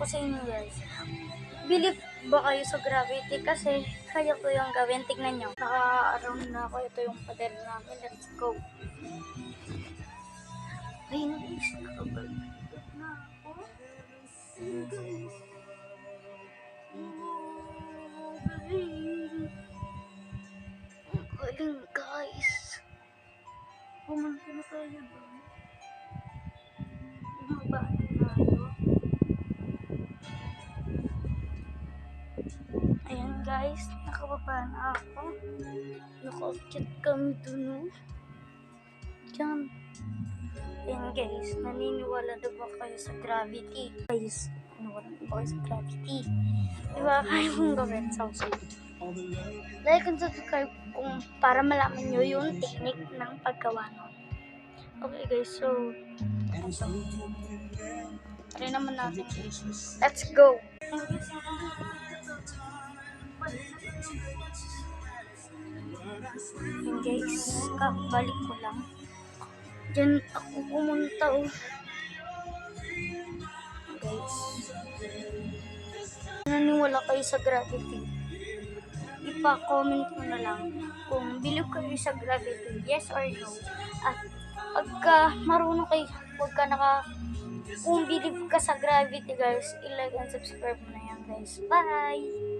ko sa inyo guys. Believe ba kayo sa gravity? Kasi kaya ko yung gawin. Tignan nyo. Naka-around na ako. Ito yung pader namin. Let's go. Ayun guys. Nakabalik na ako. Galing. Guys. Pumunta na tayo doon. Bumaba guys, nakababa na ako. Naka-chat kami dun. oh. Diyan. Ayan guys, naniniwala na ba kayo sa gravity? Guys, naniniwala na ba kayo sa gravity? Diba kaya mong gawin sa Like and subscribe kung para malaman nyo yung technique ng paggawa nun. Okay guys, so ito. Try naman natin. Let's go! Yun guys, kabalik ko lang. Diyan ako pumunta oh. Guys. Naniwala kayo sa gravity. Ipa-comment mo na lang kung believe kayo sa gravity, yes or no. At pagka marunong kayo, pagka naka kung believe ka sa gravity guys, ilike and subscribe mo na yan guys. Bye!